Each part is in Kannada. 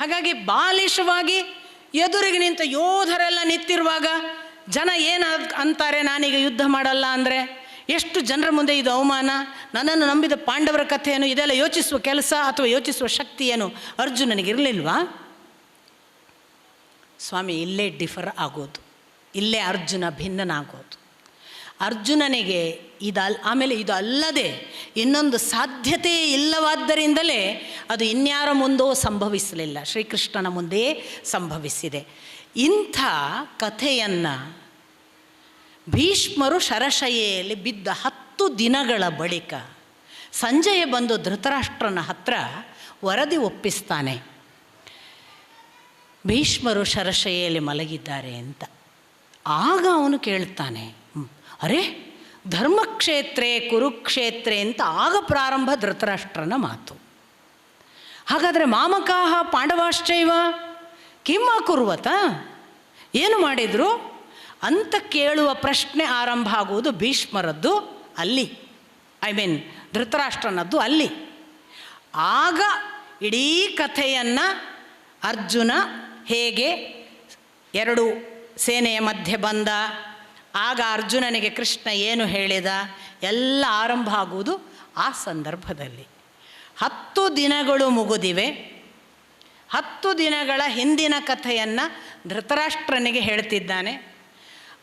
ಹಾಗಾಗಿ ಬಾಲಿಶವಾಗಿ ಎದುರಿಗೆ ನಿಂತ ಯೋಧರೆಲ್ಲ ನಿಂತಿರುವಾಗ ಜನ ಏನು ಅಂತಾರೆ, ನಾನೀಗ ಯುದ್ಧ ಮಾಡಲ್ಲ ಅಂದರೆ? ಎಷ್ಟು ಜನರ ಮುಂದೆ ಇದು ಅವಮಾನ? ನನ್ನನ್ನು ನಂಬಿದ ಪಾಂಡವರ ಕಥೆಯನ್ನು, ಇದೆಲ್ಲ ಯೋಚಿಸುವ ಕೆಲಸ ಅಥವಾ ಯೋಚಿಸುವ ಶಕ್ತಿ ಏನು ಅರ್ಜುನನಿಗಿರಲಿಲ್ವಾ ಸ್ವಾಮಿ, ಇಲ್ಲೇ ಡಿಫರ್ ಆಗೋದು. ಇಲ್ಲೇ ಅರ್ಜುನ ಭಿನ್ನನಾಗೋದು. ಅರ್ಜುನನಿಗೆ ಇದಲ್, ಆಮೇಲೆ ಇದು ಅಲ್ಲದೆ ಇನ್ನೊಂದು ಸಾಧ್ಯತೆ ಇಲ್ಲವಾದ್ದರಿಂದಲೇ ಅದು ಇನ್ಯಾರ ಮುಂದೋ ಸಂಭವಿಸಲಿಲ್ಲ. ಶ್ರೀಕೃಷ್ಣನ ಮುಂದೆ ಸಂಭವಿಸಿದೆ. ಇಂಥ ಕಥೆಯನ್ನು ಭೀಷ್ಮರು ಶರಶಯೆಯಲ್ಲಿ ಬಿದ್ದ ಹತ್ತು ದಿನಗಳ ಬಳಿಕ ಸಂಜೆಯ ಬಂದು ಧೃತರಾಷ್ಟ್ರನ ಹತ್ರ ವರದಿ ಒಪ್ಪಿಸ್ತಾನೆ. ಭೀಷ್ಮರು ಶರಶಯೆಯಲ್ಲಿ ಮಲಗಿದ್ದಾರೆ ಅಂತ. ಆಗ ಅವನು ಕೇಳ್ತಾನೆ ಅರೆ ಧರ್ಮಕ್ಷೇತ್ರೇ ಕುರುಕ್ಷೇತ್ರೇ ಅಂತ ಆಗ ಪ್ರಾರಂಭ ಧೃತರಾಷ್ಟ್ರನ ಮಾತು. ಹಾಗಾದರೆ ಮಾಮಕಾಹ ಪಾಂಡವಾಶ್ಚೈವ ಕಿಮ್ಮ ಕುರುವತ ಏನು ಮಾಡಿದರು? ಅಂತ ಕೇಳುವ ಪ್ರಶ್ನೆ ಆರಂಭ ಆಗುವುದು ಭೀಷ್ಮರದ್ದು ಅಲ್ಲಿ. ಐ ಮೀನ್ ಧೃತರಾಷ್ಟ್ರನದ್ದು ಅಲ್ಲಿ. ಆಗ ಇಡೀ ಕಥೆಯನ್ನು ಅರ್ಜುನ ಹೇಗೆ ಎರಡು ಸೇನೆಯ ಮಧ್ಯೆ ಬಂದ ಆಗ ಅರ್ಜುನನಿಗೆ ಕೃಷ್ಣ ಏನು ಹೇಳಿದ? ಎಲ್ಲ ಆರಂಭ ಆಗುವುದು ಆ ಸಂದರ್ಭದಲ್ಲಿ. ಹತ್ತು ದಿನಗಳು ಮುಗಿದಿವೆ. ಹತ್ತು ದಿನಗಳ ಹಿಂದಿನ ಕಥೆಯನ್ನು ಧೃತರಾಷ್ಟ್ರನಿಗೆ ಹೇಳ್ತಿದ್ದಾನೆ.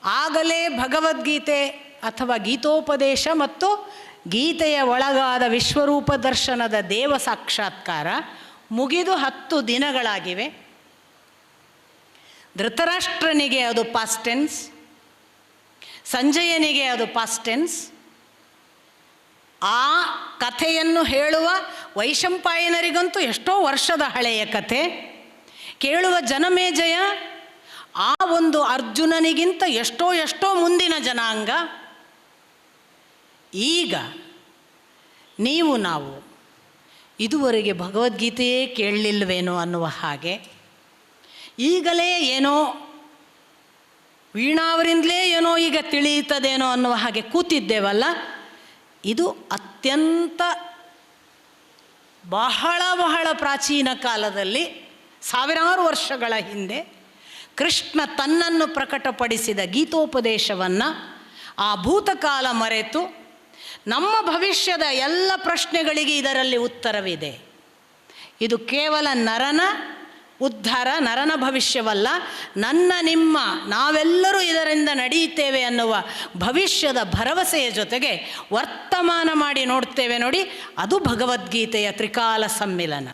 ಆಗಲೇ ಭಗವದ್ಗೀತೆ ಅಥವಾ ಗೀತೋಪದೇಶ ಮತ್ತು ಗೀತೆಯ ಒಳಗಾದ ವಿಶ್ವರೂಪ ದರ್ಶನದ ದೇವ ಸಾಕ್ಷಾತ್ಕಾರ ಮುಗಿದು ಹತ್ತು ದಿನಗಳಾಗಿವೆ. ಧೃತರಾಷ್ಟ್ರನಿಗೆ ಅದು ಪಾಸ್ಟೆನ್ಸ್ ಸಂಜಯನಿಗೆ ಅದು ಪಾಸ್ಟೆನ್ಸ್ ಆ ಕಥೆಯನ್ನು ಹೇಳುವ ವೈಶಂಪಾಯನರಿಗಂತೂ ಎಷ್ಟೋ ವರ್ಷದ ಹಳೆಯ ಕಥೆ. ಕೇಳುವ ಜನಮೇಜಯ, ಆ ಒಂದು ಅರ್ಜುನನಿಗಿಂತ ಎಷ್ಟೋ ಎಷ್ಟೋ ಮುಂದಿನ ಜನಾಂಗ. ಈಗ ನೀವು ನಾವು ಇದುವರೆಗೆ ಭಗವದ್ಗೀತೆಯೇ ಕೇಳಲಿಲ್ವೇನೋ ಅನ್ನುವ ಹಾಗೆ ಈಗಲೇ ಏನೋ ವೀಣಾವರಿಂದಲೇ ಏನೋ ಈಗ ತಿಳಿಯುತ್ತದೇನೋ ಅನ್ನುವ ಹಾಗೆ ಕೂತಿದ್ದೇವಲ್ಲ, ಇದು ಅತ್ಯಂತ ಬಹಳ ಬಹಳ ಪ್ರಾಚೀನ ಕಾಲದಲ್ಲಿ ಸಾವಿರಾರು ವರ್ಷಗಳ ಹಿಂದೆ ಕೃಷ್ಣ ತನ್ನನ್ನು ಪ್ರಕಟಪಡಿಸಿದ ಗೀತೋಪದೇಶವನ್ನು ಆ ಭೂತಕಾಲ ಮರೆತು ನಮ್ಮ ಭವಿಷ್ಯದ ಎಲ್ಲ ಪ್ರಶ್ನೆಗಳಿಗೆ ಇದರಲ್ಲಿ ಉತ್ತರವಿದೆ. ಇದು ಕೇವಲ ನರನ ಉದ್ಧಾರ ನರನ ಭವಿಷ್ಯವಲ್ಲ, ನನ್ನ ನಿಮ್ಮ ನಾವೆಲ್ಲರೂ ಇದರಿಂದ ನಡೆಯುತ್ತೇವೆ ಅನ್ನುವ ಭವಿಷ್ಯದ ಭರವಸೆಯ ಜೊತೆಗೆ ವರ್ತಮಾನ ಮಾಡಿ ನೋಡ್ತೇವೆ ನೋಡಿ, ಅದು ಭಗವದ್ಗೀತೆಯ ತ್ರಿಕಾಲ ಸಮ್ಮಿಲನ.